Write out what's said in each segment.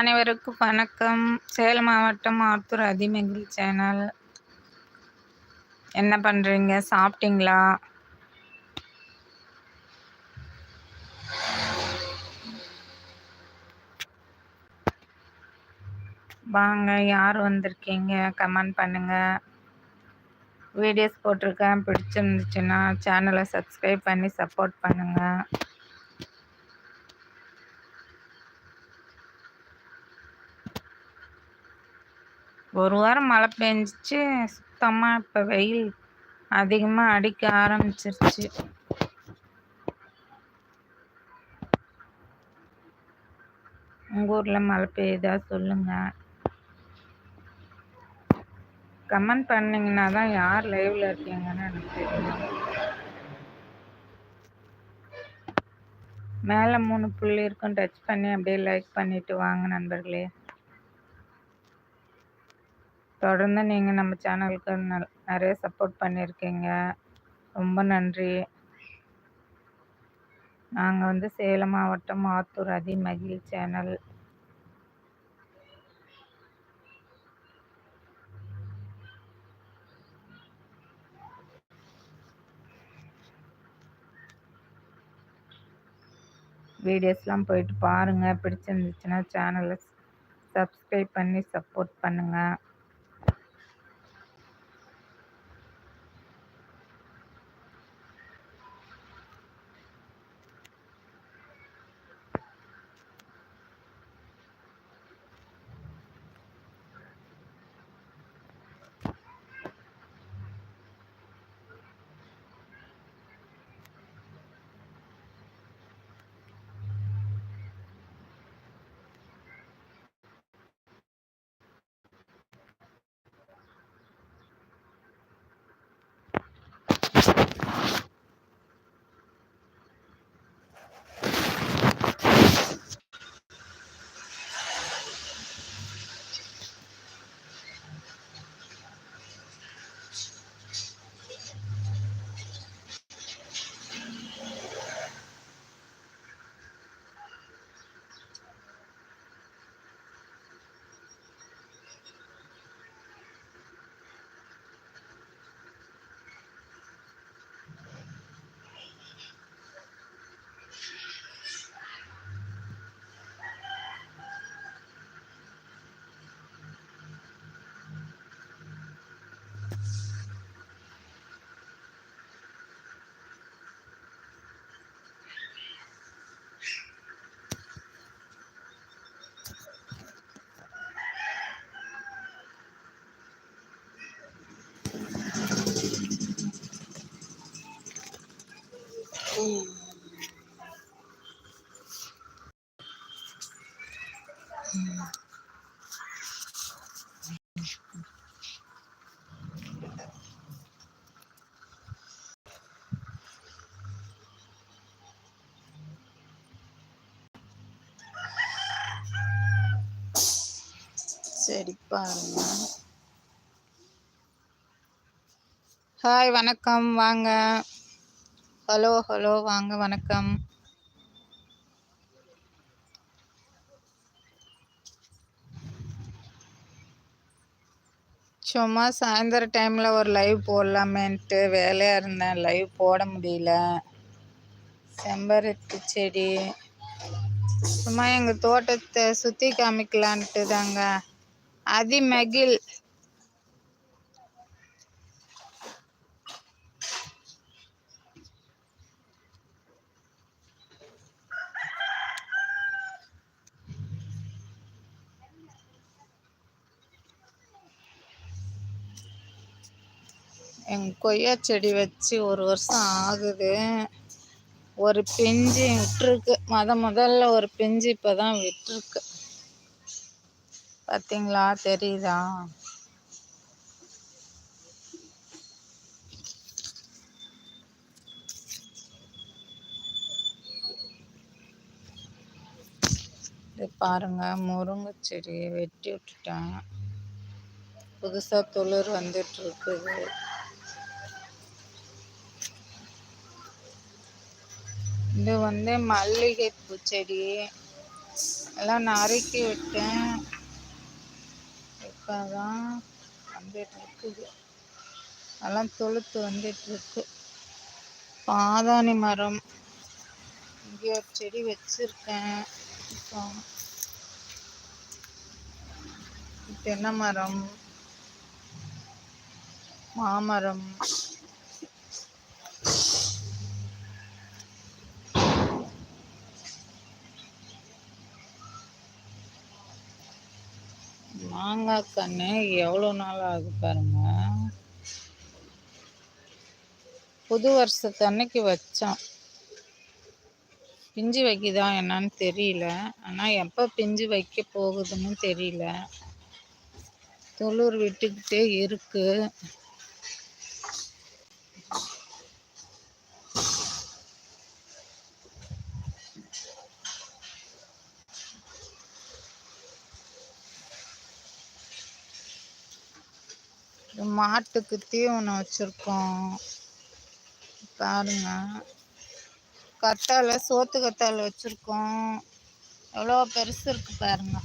அனைவருக்கும் வணக்கம். சேலம் மாவட்டம் ஆத்தூர் அதிமகிழ் சேனல். என்ன பண்ணுறீங்க சாப்பிட்டீங்களா? வாங்க யார் வந்திருக்கீங்க? கமெண்ட் பண்ணுங்கள் வீடியோஸ் போட்டிருக்கேன். பிடிச்சிருந்துச்சுன்னா சேனலை சப்ஸ்கிரைப் பண்ணி சப்போர்ட் பண்ணுங்கள் ஒரு வாரம் மழை பெஞ்சிச்சு சுத்தமாக இப்போ வெயில் அதிகமாக அடிக்க ஆரம்பிச்சிருச்சு. உங்கள் ஊரில் மழை பெய்யுதா சொல்லுங்கள் கமெண்ட் பண்ணிங்கன்னா தான் யார் லைவில் இருக்கீங்கன்னு எனக்கு தெரியும். மேலே மூணு புள்ளி இருக்கும் டச் பண்ணி அப்படியே லைக் பண்ணிவிட்டு வாங்க நண்பர்களே. தொடர்ந்து நீங்கள் நம்ம சேனலுக்கு நிறைய சப்போர்ட் பண்ணியிருக்கீங்க. ரொம்ப நன்றி. நாங்கள் வந்து சேலம் மாவட்டம் ஆத்தூர் அதி மகிழ் சேனல். வீடியோஸ்லாம் போயிட்டு பாருங்கள் பிடிச்சிருந்துச்சுன்னா சேனலை சப்ஸ்கிரைப் பண்ணி சப்போர்ட் பண்ணுங்கள் படிப்பாருங்க ஹாய் வணக்கம். வாங்க. ஹலோ ஹலோ வாங்க வணக்கம். சும்மா சாயந்தர டைமில் ஒரு லைவ் போடலாமேன்ட்டு வேலையாக இருந்தேன். லைவ் போட முடியல. செம்பருத்தி செடி. சும்மா எங்கள் தோட்டத்தை சுற்றி காமிக்கலான்ட்டு தாங்க. அதிமகிழ். எங்க கொய்யா செடி வச்சு ஒரு வருஷம் ஆகுது. ஒரு பிஞ்சு விட்டுருக்கு. முத முதல்ல ஒரு பிஞ்சு இப்போ தான் விட்டுருக்கு. பார்த்தீங்களா தெரியுதா? இது பாருங்க முருங்கை செடியை வெட்டி விட்டுட்டேன். புதுசாக துளிர் வந்துட்டு இருக்குது இது வந்து மல்லிகை பூச்செடி எல்லாம் நறுக்கி விட்டேன். இப்போதான் வந்துட்டு இருக்குது. எல்லாம் தொழுத்து வந்துட்டு இருக்கு. பாதாணி மரம். இங்கே ஒரு செடி வச்சுருக்கேன். இப்போ தென்னை மரம் மாமரம். மாங்காய் கன்று எவ்வளோ நாள் ஆகுது பாருங்க. புது வருஷத்து அன்னைக்கு வச்சோம் பிஞ்சு வைக்குதா என்னன்னு தெரியல. ஆனால் எப்போ பிஞ்சு வைக்க போகுதுன்னு தெரியல. துளிர் விட்டுக்கிட்டே இருக்குது மாட்டுக்கு தீவனம் வச்சுருக்கோம். பாருங்க. கத்தாழை சோத்து கத்தாழை வச்சுருக்கோம். எவ்வளோ பெருசு இருக்கு பாருங்க.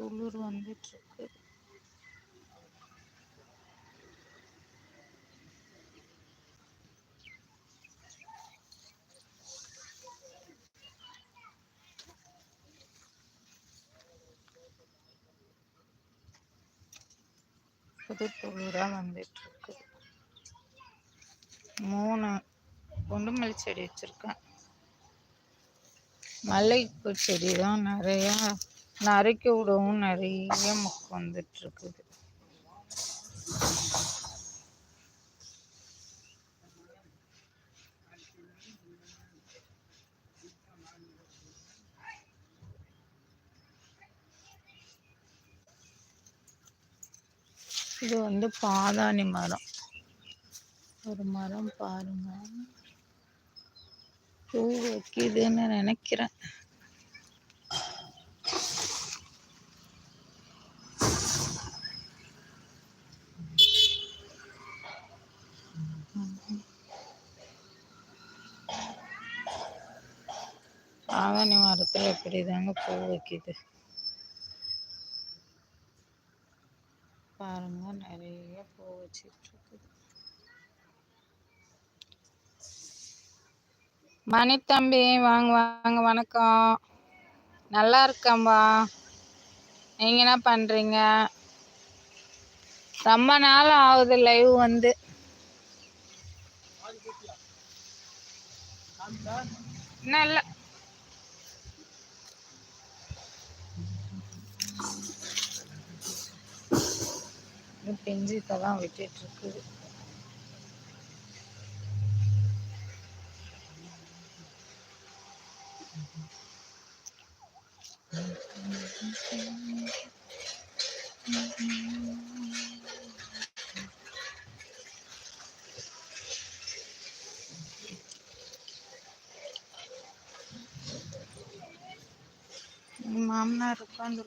துளிர் வந்துட்டு இருக்கு புது துளிராக வந்துட்டு இருக்கு மூணு குண்டுமல்லி செடி வச்சிருக்கேன். மல்லிகைப்பூ செடி தான் நிறையா நரைக்க விடவும் நிறைய முக்கு வந்துட்டு இருக்குது இது வந்து பாதாணி மரம். ஒரு மரம் பாருங்க. பூ வைக்குதுன்னு நினைக்கிறேன். ஆவணி மரத்தில் இப்படி தாங்க பூ வைக்குது. பாருங்க நிறைய பூ வச்சிட்டு இருக்குது மணித்தம்பி வாங்க வாங்க வணக்கம். நல்லா இருக்கம்பா நீங்கள் என்ன பண்ணுறீங்க ரொம்ப நாள் ஆகுது லைவ் வந்து. இன்னும் இல்லை பெஞ்சு இப்பதான் விட்டுட்டு இருக்குது மாமனார் உட்கார்ந்து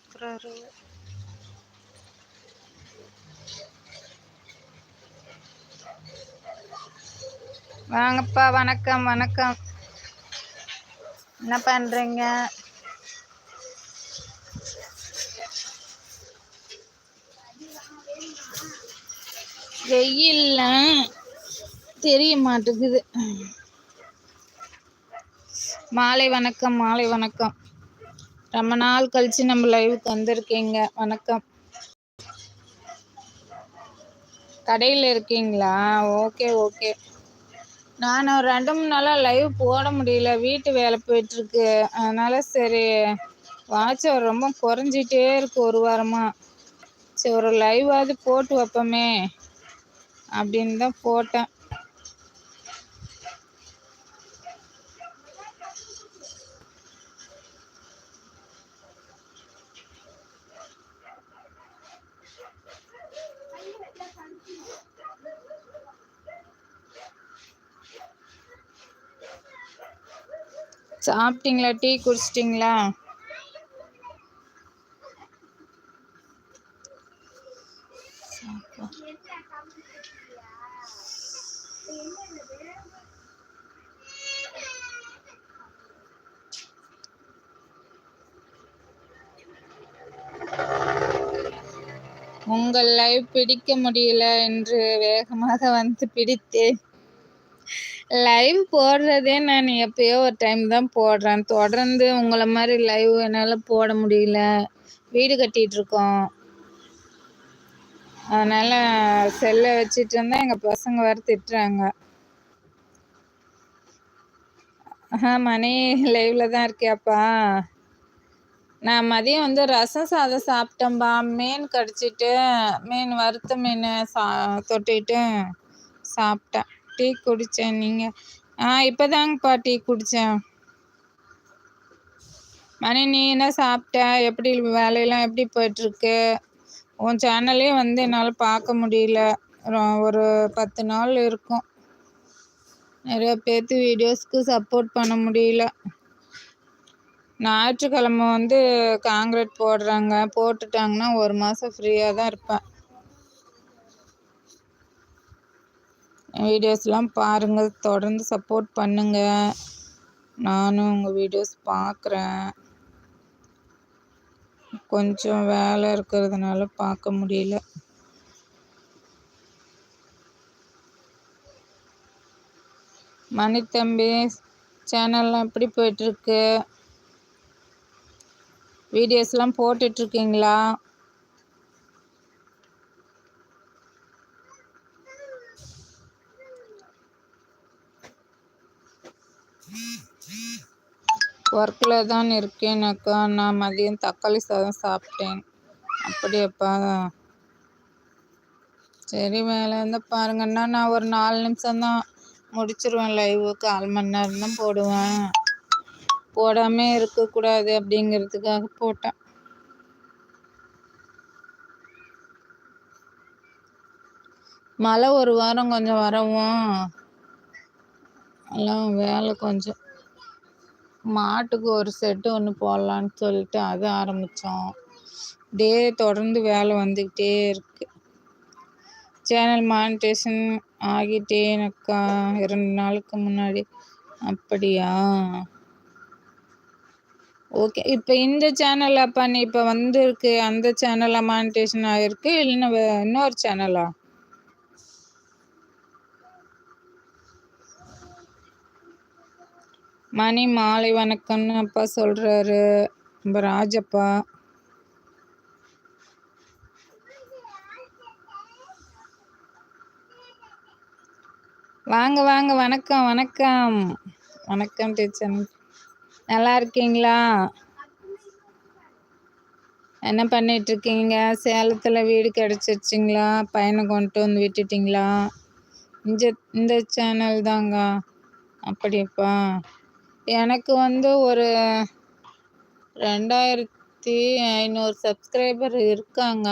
வாங்கப்பா வணக்கம் வணக்கம். என்ன பண்றீங்க? வெயில்ல தெரிய மாட்டேங்குது. மாலை வணக்கம் மாலை வணக்கம். ரொம்ப நாள் கழிச்சு நம்ம லைவுக்கு வந்திருக்கீங்க. வணக்கம். கடையில் இருக்கீங்களா? Okay okay. நான் ஒரு ரெண்டு மூணு நாளாக லைவ் போட முடியல. வீட்டு வேலை போயிட்டுருக்கு. அதனால் சரி வாட்ச் ரொம்ப குறைஞ்சிட்டே இருக்கு ஒரு வாரமாக சரி ஒரு லைவாவது போட்டு வைப்போமே அப்படின்னு தான் போட்டேன். சாப்பிட்டீங்களா? டீ குடிச்சிட்டிங்களா? உங்கள் லைவ் பிடிக்க முடியல என்று வேகமாக வந்து பிடித்தேன். லைவ் போடுறதே நான் எப்பயோ ஒரு டைம் தான் போடுறேன். தொடர்ந்து உங்களை மாதிரி லைவ் என்னால் போட முடியல. வீடு கட்டிகிட்டு இருக்கோம். அதனால் செல்லை வச்சுட்டு இருந்தால் எங்கள் பசங்க வேறு திட்டுறாங்க. ஆ மணி லைவில் தான் இருக்கியாப்பா? நான் மதியம் வந்து ரசம் சாதம் சாப்பிட்டேன்பா. மீன் கடிச்சிட்டு மீன் வறுத்த மீன் சா தொட்டிட்டு சாப்பிட்டேன். டீ குடித்தேன் நீங்கள் ஆ இப்போ தாங்கப்பா டீ குடித்தேன் மணி நீ என்ன சாப்பிட்ட? எப்படி வேலையெல்லாம் எப்படி போயிட்டுருக்கு? உன் சேனல்லே வந்து என்னால் பார்க்க முடியல. ஒரு பத்து நாள் இருக்கும். நிறைய பேர்த்து வீடியோஸ்க்கு சப்போர்ட் பண்ண முடியல. ஞாயிற்றுக்கிழமை வந்து காங்கிரீட் போடுறாங்க. போட்டுட்டாங்கன்னா ஒரு மாதம் ஃப்ரீயாக தான் இருப்பேன். வீடியோஸ்லாம் பாருங்கள். தொடர்ந்து சப்போர்ட் பண்ணுங்கள் நானும் உங்கள் வீடியோஸ் பார்க்குறேன் கொஞ்சம் வேலை இருக்கிறதுனால பார்க்க முடியல. மணித்தம்பி சேனல்லாம் எப்படி போயிட்டுருக்கு வீடியோஸ்லாம் போட்டுட்ருக்கீங்களா ஒர்க்கில் தான் இருக்கேன் அக்கா நான் மதியம் தக்காளி சாதம் சாப்பிட்டேன். அப்படியாப்பா சரி வேலை இருந்தால் பாருங்கன்னா நான் ஒரு நாலு நிமிஷம் தான் முடிச்சிருவேன் லைவு கால் மணி நேரம் தான் போடுவேன். போடாமல் இருக்கக்கூடாது அப்படிங்கிறதுக்காக போட்டேன். மழை ஒரு வாரம் கொஞ்சம் வரவும். எல்லாம் வேலை கொஞ்சம். மாட்டுக்கு ஒரு செட்டு ஒன்று போடலான்னு சொல்லிட்டு அதை ஆரம்பித்தோம் டே தொடர்ந்து வேலை வந்துக்கிட்டே இருக்குது சேனல் மானிட்டேஷன் ஆகிட்டேனக்கா இரண்டு நாளுக்கு முன்னாடி. அப்படியா? ஓகே இப்போ இந்த சேனல் அப்பா நீ இப்போ வந்திருக்கு அந்த சேனலில் மானிட்டேஷன் ஆகிருக்கு இல்லைன்னா இன்னொரு சேனலா மணி மாலை வணக்கம்னு அப்பா சொல்கிறாரு நம்ம ராஜப்பா. வாங்க வாங்க வணக்கம் வணக்கம். வணக்கம் டீச்சர். நல்லா இருக்கீங்களா? என்ன பண்ணிகிட்ருக்கீங்க சேலத்தில் வீடு கிடச்சிருச்சிங்களா? பையனை கொண்டு வந்து விட்டுட்டிங்களா? இந்த இந்த சேனல் தாங்க. அப்படியாப்பா. எனக்கு வந்து ஒரு ரெண்டாயிரத்தி ஐநூறு சப்ஸ்கிரைபர் இருக்காங்க.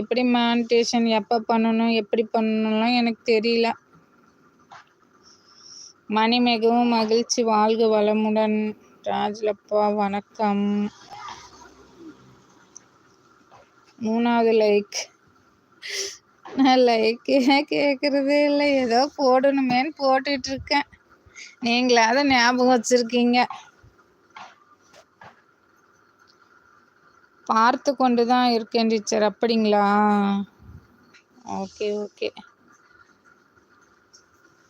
எப்படி மானிட்டேஷன் எப்போ பண்ணணும் எப்படி பண்ணணும்லாம் எனக்கு தெரியல. மணி மிகவும் மகிழ்ச்சி வாழ்க வளமுடன். ராஜலப்பா வணக்கம். மூணாவது லைக் நான் லைக்கே கேட்குறதே இல்லை ஏதோ போடணுமேன்னு போட்டுட்ருக்கேன் நீங்களாவது ஞாபகம் வச்சிருக்கீங்க. பார்த்து கொண்டு தான் இருக்கேன் டீச்சர். அப்படிங்களா? Okay okay.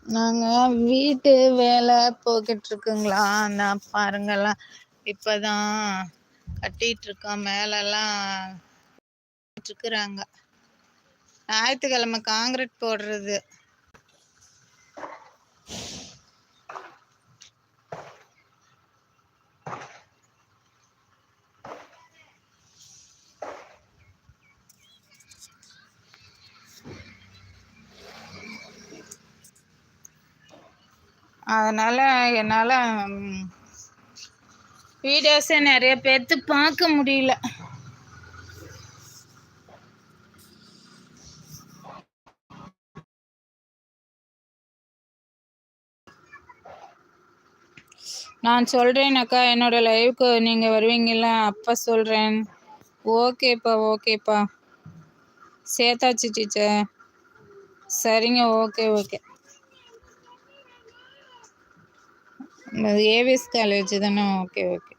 நாங்கள் வீட்டு வேலை போய்கிட்டு இருக்குங்களா நான் பாருங்கள்லாம் இப்போ தான் கட்டிகிட்ருக்கோம் மேலெல்லாம் இருக்கிறாங்க ஞாயிற்றுக்கிழமை காங்கிரீட் போடுறது. அதனால் என்னால் வீடியோஸே நிறைய பேர்த்து பார்க்க முடியல. நான் சொல்கிறேன் என்னோடய லைவுக்கு நீங்கள் வருவீங்கள அப்போ சொல்கிறேன் ஓகேப்பா ஓகேப்பா. சேத்தாச்சு டீச்சர் சரிங்க ஓகே ஓகே. ஏவிஎஸ் காலேஜ் தானே? ஓகே ஓகே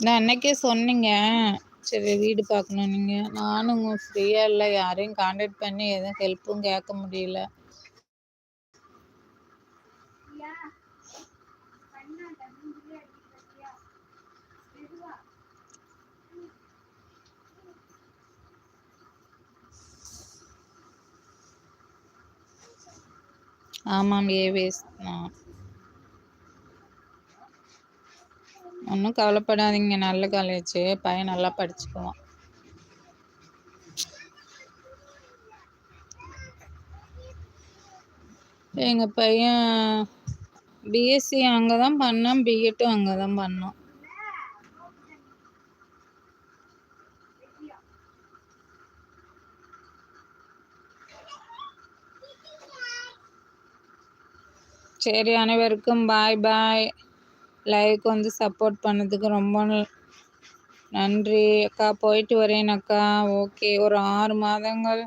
நான் அன்னைக்கே சொன்னீங்க. சரி வீடு பார்க்கணும் நீங்கள் நானும் ஃப்ரீயாக இல்லை. யாரையும் காண்டாக்ட் பண்ணி எதுவும் ஹெல்ப்பும் கேட்க முடியல. ஆமாம் ஏவேஸ் தான். ஒன்றும் கவலைப்படாதீங்க நல்ல காலேஜ் பையன் நல்லா படிச்சுக்குவான். எங்கள் பையன் பிஎஸ்சி அங்கே தான் பண்ணான் பிஎட்டும் அங்கே தான் பண்ணோம் சரி அனைவருக்கும் பாய் பாய் லைவுக்கு வந்து சப்போர்ட் பண்ணதுக்கு ரொம்ப நன்றி. அக்கா போயிட்டு வரேன் அக்கா. ஓகே ஒரு ஆறு மாதங்கள்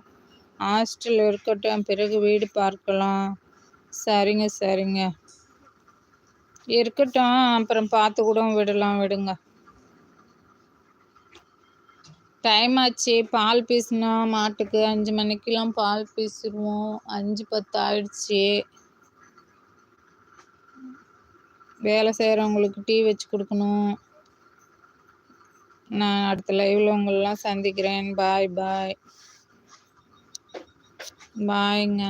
ஹாஸ்டல் இருக்கட்டும். பிறகு வீடு பார்க்கலாம். சரிங்க சரிங்க. இருக்கட்டும். அப்புறம் பார்த்து கூட விடலாம் விடுங்க. டைம் ஆச்சு. பால் பீசினா மாட்டுக்கு அஞ்சு மணிக்கெலாம் பால் பீசிடுவோம் அஞ்சு பத்து ஆயிடுச்சு. வேலை செய்கிறவங்களுக்கு டீ வச்சு கொடுக்கணும். நான் அடுத்த லைவில் உங்களெலாம் சந்திக்கிறேன். பாய் பாய் பாய்ங்க